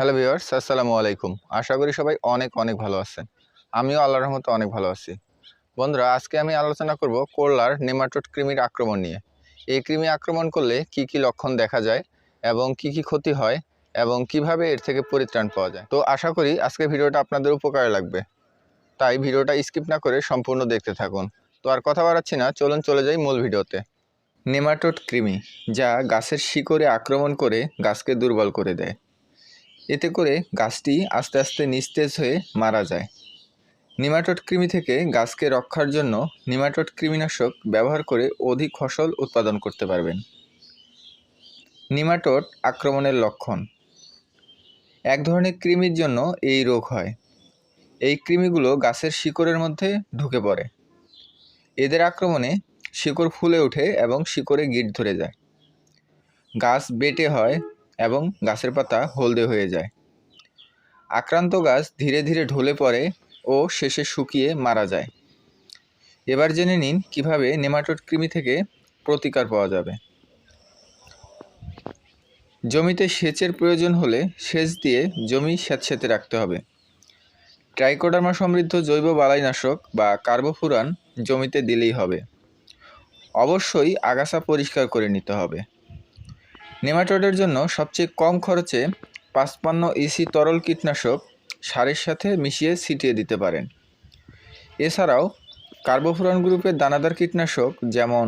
Hello viewers আসসালামু আলাইকুম। আশা করি সবাই অনেক অনেক ভালো আছেন। আমিও আল্লাহর রহমতে অনেক ভালো আছি। বন্ধুরা, আজকে আমি আলোচনা করব করলার নেমাটোড কৃমির আক্রমণ নিয়ে। এই কৃমি আক্রমণ করলে কি কি লক্ষণ দেখা যায় এবং কি কি ক্ষতি হয় এবং কীভাবে এর থেকে পরিত্রাণ পাওয়া যায়? তো আশা করি আজকে ভিডিওটা আপনাদের উপকারে লাগবে। তাই ভিডিওটা স্কিপ না করে সম্পূর্ণ দেখতে থাকুন। তো আর কথা বাড়াচ্ছি না, চলুন চলে যাই মূল ভিডিওতে। নেমাটোড কৃমি, যা গাছের শিকড়ে আক্রমণ করে গাছকে দুর্বল করে দেয়। এতে করে গাছটি আস্তে আস্তে নিস্তেজ হয়ে মারা যায়। নিমাটোড কৃমি থেকে গাছকে রক্ষার জন্য নিমাটোড কৃমিনাশক ব্যবহার করে অধিক ফসল উৎপাদন করতে পারবেন। নিমাটোড আক্রমণের লক্ষণ। এক ধরনের কৃমির জন্য এই রোগ হয়। এই কৃমিগুলো গাছের শিকড়ের মধ্যে ঢুকে পড়ে। এদের আক্রমণে শিকড় ফুলে ওঠে এবং শিকড়ে গিট ধরে যায়। গাছ বেটে হয় এবং গাছের পাতা হলদে হয়ে যায়। আক্রান্ত গাছ ধীরে ধীরে ঢলে পড়ে ও শেষে শুকিয়ে মারা যায়। এবার জেনে নিন কীভাবে নেমাটোড কৃমি থেকে প্রতিকার পাওয়া যাবে। জমিতে সেচের প্রয়োজন হলে সেচ দিয়ে জমি স্যাঁতস্যাঁতে রাখতে হবে। ট্রাইকোডার্মা সমৃদ্ধ জৈব বালাইনাশক বা কার্বোফুরান জমিতে দিলেই হবে। অবশ্যই আগাছা পরিষ্কার করে নিতে হবে। নেমাটোডের জন্য সবচেয়ে কম খরচে পাঁচপান্ন ইসি তরল কীটনাশক সারের সাথে মিশিয়ে ছিটিয়ে দিতে পারেন। এছাড়াও কার্বোফুরান গ্রুপের দানাদার কীটনাশক যেমন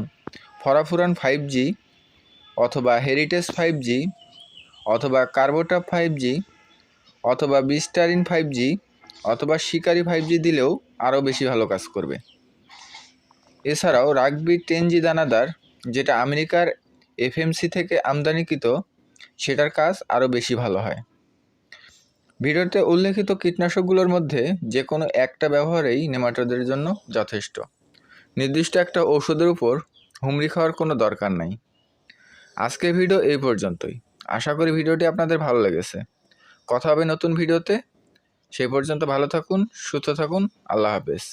ফরাফুরান ফাইভ জি অথবা হেরিটেজ ফাইভ জি অথবা কার্বোটাপ ফাইভ জি অথবা বিস্টারিন ফাইভ জি অথবা শিকারি ফাইভ জি দিলেও আরও বেশি ভালো কাজ করবে। এছাড়াও রাগবি টেন জি দানাদার, যেটা আমেরিকার এফএমসি থেকে আমদানিকৃত, সেটার কাজ আরও বেশি ভালো হয়। ভিডিওতে উল্লেখিত কীটনাশকগুলোর মধ্যে যে কোনো একটা ব্যবহারেই নেমাটোদের জন্য যথেষ্ট। নির্দিষ্ট একটা ঔষধের উপর হুমড়ি খাওয়ার কোনো দরকার নাই। আজকের ভিডিও এই পর্যন্তই। আশা করি ভিডিওটি আপনাদের ভালো লেগেছে। কথা হবে নতুন ভিডিওতে। সেই পর্যন্ত ভালো থাকুন, সুস্থ থাকুন, আল্লাহ হাফেজ।